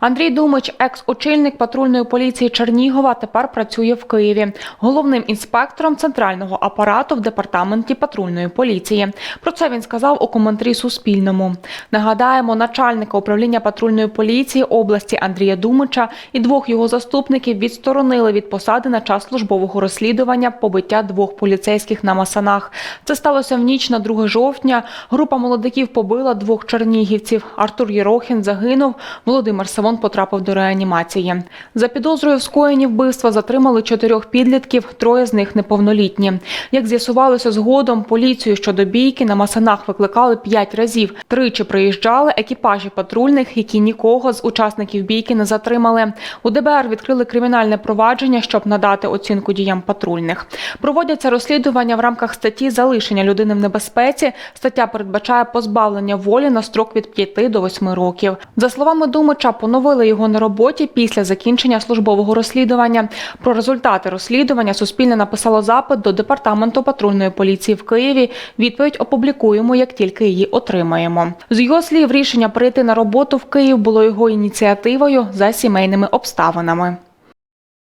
Андрій Думич, екс-очільник патрульної поліції Чернігова, тепер працює в Києві головним інспектором центрального апарату в департаменті патрульної поліції. Про це він сказав у коментарі Суспільному. Нагадаємо, начальника управління патрульної поліції області Андрія Думича і двох його заступників відсторонили від посади на час службового розслідування побиття двох поліцейських на Масанах. Це сталося в ніч на 2 жовтня. Група молодиків побила двох чернігівців. Артур Єрохін загинув. Володимир Савон потрапив до реанімації. За підозрою в скоєнні вбивства затримали чотирьох підлітків, троє з них неповнолітні. Як з'ясувалося згодом, поліцію щодо бійки на Масанах викликали п'ять разів. Тричі приїжджали екіпажі патрульних, які нікого з учасників бійки не затримали. У ДБР відкрили кримінальне провадження, щоб надати оцінку діям патрульних. Проводяться розслідування в рамках статті залишення людини в небезпеці. Стаття передбачає позбавлення волі на строк від 5 до 8 років. За словами Думича, поновили його на роботі після закінчення службового розслідування. Про результати розслідування Суспільне написало запит до департаменту патрульної поліції в Києві. Відповідь опублікуємо, як тільки її отримаємо. З його слів, рішення прийти на роботу в Київ було його ініціативою за сімейними обставинами.